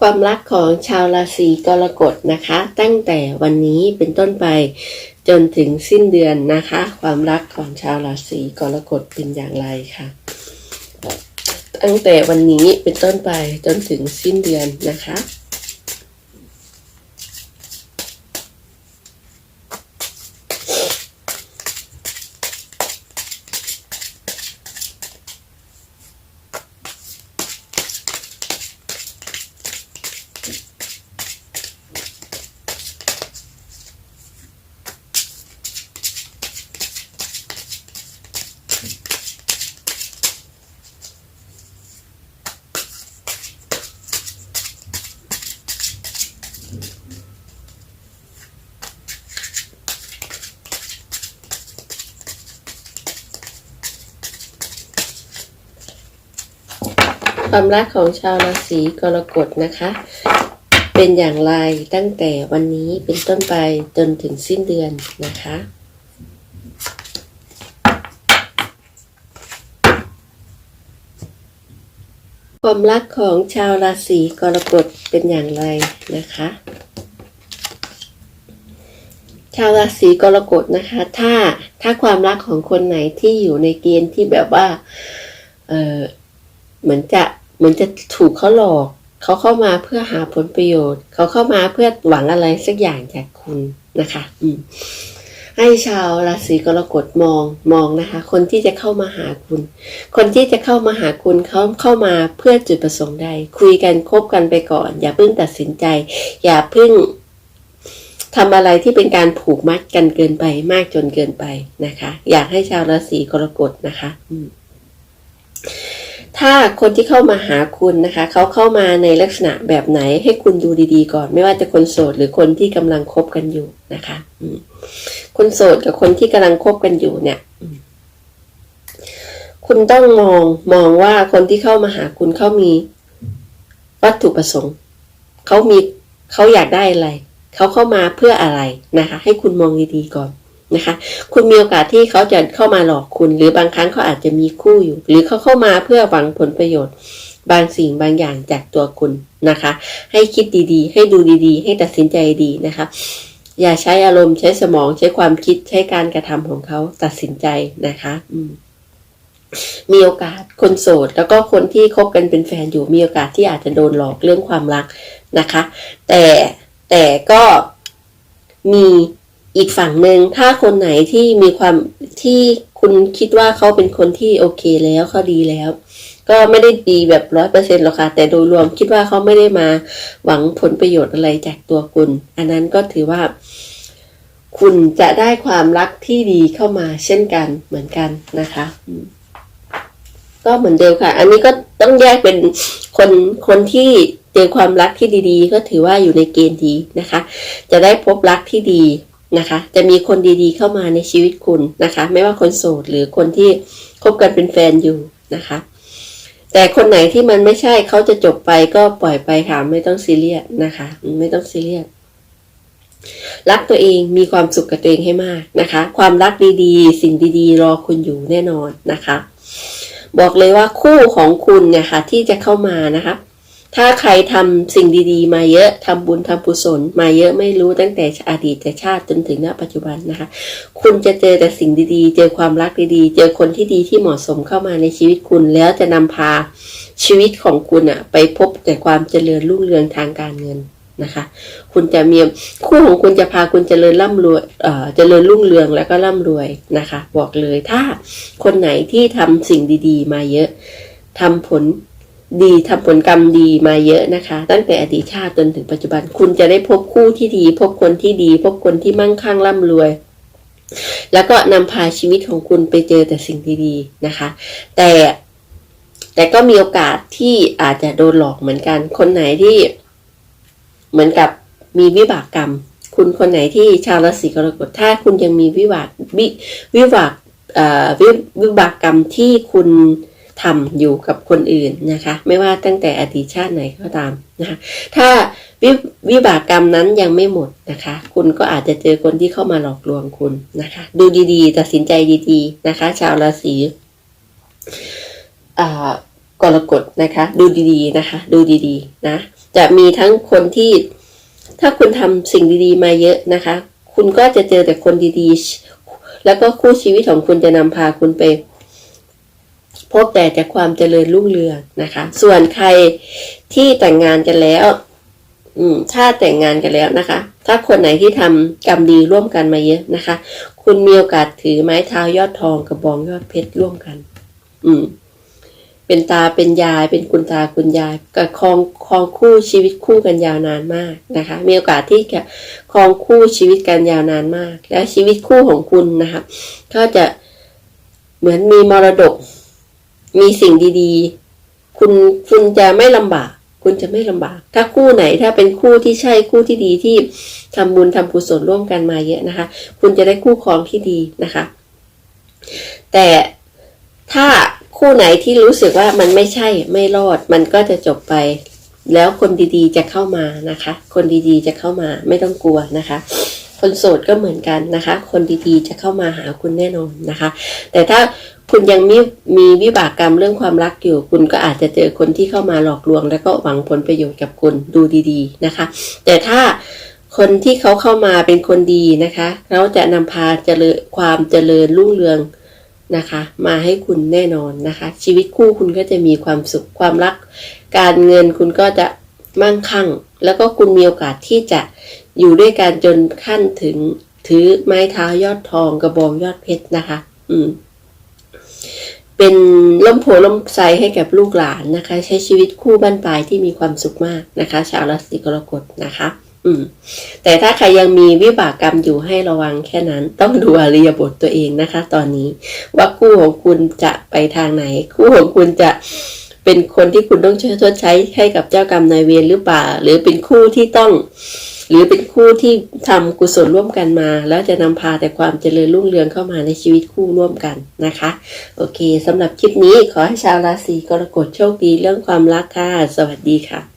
ความรักของชาวราศีกรกฎนะคะ ตั้งแต่วันนี้เป็นต้นไปจนถึงสิ้นเดือนนะคะ ความรักของชาวราศีกรกฎเป็นอย่างไรค่ะ ตั้งแต่วันนี้เป็นต้นไปจนถึงสิ้นเดือนนะคะ ความรักของชาวราศีกรกฎนะคะ เป็นอย่างไรตั้งแต่วันนี้เป็นต้นไปจนถึงสิ้นเดือนนะคะความรักของชาวราศีกรกฎเป็นอย่างไรนะคะ ชาวราศีกรกฎนะคะ ถ้าถ้าความรักของคนไหนที่อยู่ในเกณฑ์ที่แบบว่า เออเหมือนจะ เหมือนจะถูกเขาหลอก เขาเข้ามาเพื่อหาผลประโยชน์ เขาเข้ามาเพื่อหวังอะไรสักอย่างจากคุณนะคะ อืมให้ชาวราศีกรกฎมองมองนะคะ คนที่จะเข้ามาหาคุณ คนที่จะเข้ามาหาคุณเขาเข้ามาเพื่อจุดประสงค์ใด คุยกันคบกันไปก่อน อย่าเพิ่งตัดสินใจ อย่าเพิ่งทำอะไรที่เป็นการผูกมัดกันเกินไปมากจนเกินไปนะคะ อยากให้ชาวราศีกรกฎนะคะ อืม ถ้าคนที่เข้ามาหาคุณนะคะ เขาเข้ามาในลักษณะแบบไหนให้คุณดูดีๆ ก่อน ไม่ว่าจะคนโสดหรือคนที่กำลังคบกันอยู่นะคะคนโสดกับคนที่กำลังคบกันอยู่เนี่ยคุณต้องมองมองว่าคนที่เข้ามาหาคุณเขามีวัตถุประสงค์เขามีเขาอยากได้อะไรเขาเข้ามาเพื่ออะไรนะคะ ให้คุณมองดีๆก่อน นะคะ คุณมีโอกาสที่เขาจะเข้ามาหลอกคุณ หรือบางครั้งเขาอาจจะมีคู่อยู่ หรือเขาเข้ามาเพื่อหวังผลประโยชน์ บางสิ่งบางอย่างจากตัวคุณนะคะ ให้คิดดีๆ ให้ดูดีๆ ให้ตัดสินใจดีนะคะ อย่าใช้อารมณ์ใช้สมองใช้ความคิดใช้การกระทำของเขาตัดสินใจนะคะอืมมีโอกาสคนโสด แล้วก็คนที่คบกันเป็นแฟนอยู่มีโอกาสที่อาจจะโดนหลอกเรื่องความรักนะคะ แต่แต่ก็มี อีกฝั่งหนึ่งถ้าคนไหนที่มีความที่คุณคิดว่าเขาเป็นคนที่โอเคแล้วเขาดีแล้ว ก็ไม่ได้ดีแบบร้อยเปอร์เซ็นต์หรอกค่ะแต่โดยรวมคิดว่าเขาไม่ได้มาหวังผลประโยชน์อะไรจากตัวคุณ อันนั้นก็ถือว่า คุณจะได้ความรักที่ดีเข้ามาเช่นกันเหมือนกันนะคะ ก็เหมือนเดิมค่ะ อันนี้ก็ต้องแยกเป็นคนคนที่เจอความรักที่ดี ๆ ก็ถือว่าอยู่ในเกณฑ์ดีนะคะ จะได้พบรักที่ดี นะคะ จะมีคนดีๆเข้ามาในชีวิตคุณนะคะ ไม่ว่าคนโสดหรือคนที่คบกันเป็นแฟนอยู่นะคะ แต่คนไหนที่มันไม่ใช่เขาจะจบไปก็ปล่อยไปค่ะไม่ต้องซีเรียสนะคะ ไม่ต้องซีเรียสรักตัวเองมีความสุขกับตัวเองให้มากนะคะ ความรักดีๆ สิ่งดีๆ รอคุณอยู่แน่นอนนะคะ บอกเลยว่าคู่ของคุณเนี่ยค่ะที่จะเข้ามานะคะ ถ้าใครทำสิ่งดีๆ มาเยอะทำบุญทำกุศลมาเยอะไม่รู้ตั้งแต่อดีตชาติจนถึงณปัจจุบันนะคะ คุณจะเจอแต่สิ่งดีๆ เจอความรักดีๆ เจอคนที่ดีที่เหมาะสมเข้ามาในชีวิตคุณ แล้วจะนำพาชีวิตของคุณอะไปพบแต่ความเจริญรุ่งเรืองทางการเงินนะคะ คุณจะมีคู่ของคุณจะพาคุณเจริญร่ำรวยเอ่อเจริญรุ่งเรืองแล้วก็ร่ำรวยนะคะ บอกเลยถ้าคนไหนที่ทำสิ่งดีๆ มาเยอะทำผล ดีทำผลกรรมดีมาเยอะนะคะ ตั้งแต่อดีตชาติจนถึงปัจจุบัน คุณจะได้พบคู่ที่ดี พบคนที่ดี พบคนที่มั่งคั่งร่ำรวย แล้วก็นำพาชีวิตของคุณไปเจอแต่สิ่งดีๆนะคะ แต่แต่ก็มีโอกาสที่อาจจะโดนหลอกเหมือนกัน คนไหนที่เหมือนกับมีวิบากกรรม คุณคนไหนที่ชาวราศีกรกฎถ้าคุณยังมีวิบากวิวิบากวิบากกรรมที่คุณ ทำอยู่กับคนอื่นนะคะ ไม่ว่าตั้งแต่อดีตชาติไหนก็ตามนะคะถ้าวิวิบากกรรมนั้นยังไม่หมดนะคะ คุณก็อาจจะเจอคนที่เข้ามาหลอกลวงคุณนะคะ ดูดีๆ ตัดสินใจดีๆนะคะ ชาวราศีกรกฎนะคะ ดูดีๆนะคะ ดูดีๆนะ จะมีทั้งคนที่ถ้าคุณทำสิ่งดีๆ มาเยอะนะคะ คุณก็จะเจอแต่คนดีๆ แล้วก็คู่ชีวิตของคุณจะนำพาคุณไป พบแต่แต่ความเจริญรุ่งเรืองนะคะ ส่วนใครที่แต่งงานกันแล้ว อืม ถ้าแต่งงานกันแล้วนะคะ ถ้าคนไหนที่ทำกรรมดีร่วมกันมาเยอะนะคะ คุณมีโอกาสถือไม้เท้ายอดทองกระบองยอดเพชรร่วมกัน อืม เป็นตาเป็นยาย เป็นคุณตาคุณยายกับครองครองคู่ชีวิตคู่กันยาวนานมากนะคะ มีโอกาสที่จะครองคู่ชีวิตกันยาวนานมาก และชีวิตคู่ของคุณนะคะก็จะเหมือนมีมรดก มีสิ่งดีๆ คุณคุณจะไม่ลำบาก คุณจะไม่ลำบาก ถ้าคู่ไหนถ้าเป็นคู่ที่ใช่คู่ที่ดีที่ทำบุญทำกุศลร่วมกันมาเยอะนะคะ คุณจะได้คู่ครองที่ดีนะคะ แต่ถ้าคู่ไหนที่รู้สึกว่ามันไม่ใช่ไม่รอด มันก็จะจบไป แล้วคนดีๆจะเข้ามานะคะ คนดีๆจะเข้ามาไม่ต้องกลัวนะคะ คนโสดก็เหมือนกันนะคะ คนดีๆจะเข้ามาหาคุณแน่นอนนะคะ แต่ถ้าคุณยังมีมีวิบากกรรมเรื่องความรักอยู่ คุณก็อาจจะเจอคนที่เข้ามาหลอกลวง แล้วก็หวังผลประโยชน์กับคุณดูดีๆนะคะ แต่ถ้าคนที่เขาเข้ามาเป็นคนดีนะคะเราจะนำพาเจริญความเจริญรุ่งเรืองนะคะ มาให้คุณแน่นอนนะคะ ชีวิตคู่คุณก็จะมีความสุขความรัก การเงินคุณก็จะมั่งคั่ง แล้วก็คุณมีโอกาสที่จะ อยู่ด้วยกันจนขั้นถึงถือไม้เท้ายอดทองกระบองยอดเพชรนะคะ อืม เป็นล่มโพล่มไซให้กับลูกหลานนะคะ ใช้ชีวิตคู่บ้านปลายที่มีความสุขมากนะคะ ชาวราศีกรกฎนะคะ อืม แต่ถ้าใครยังมีวิบากกรรมอยู่ให้ระวังแค่นั้น ต้องดูอริยบทตัวเองนะคะ ตอนนี้ว่าคู่ของคุณจะไปทางไหน คู่ของคุณจะเป็นคนที่คุณต้องชดใช้ให้กับเจ้ากรรมนายเวรหรือเปล่า หรือเป็นคู่ที่ต้อง หรือเป็นคู่ที่ทำกุศลร่วมกันมา แล้วจะนำพาแต่ความเจริญรุ่งเรืองเข้ามาในชีวิตคู่ร่วมกันนะคะ โอเคสำหรับคลิปนี้ขอให้ชาวราศีกรกฎโชคดีเรื่องความรักค่ะ สวัสดีค่ะ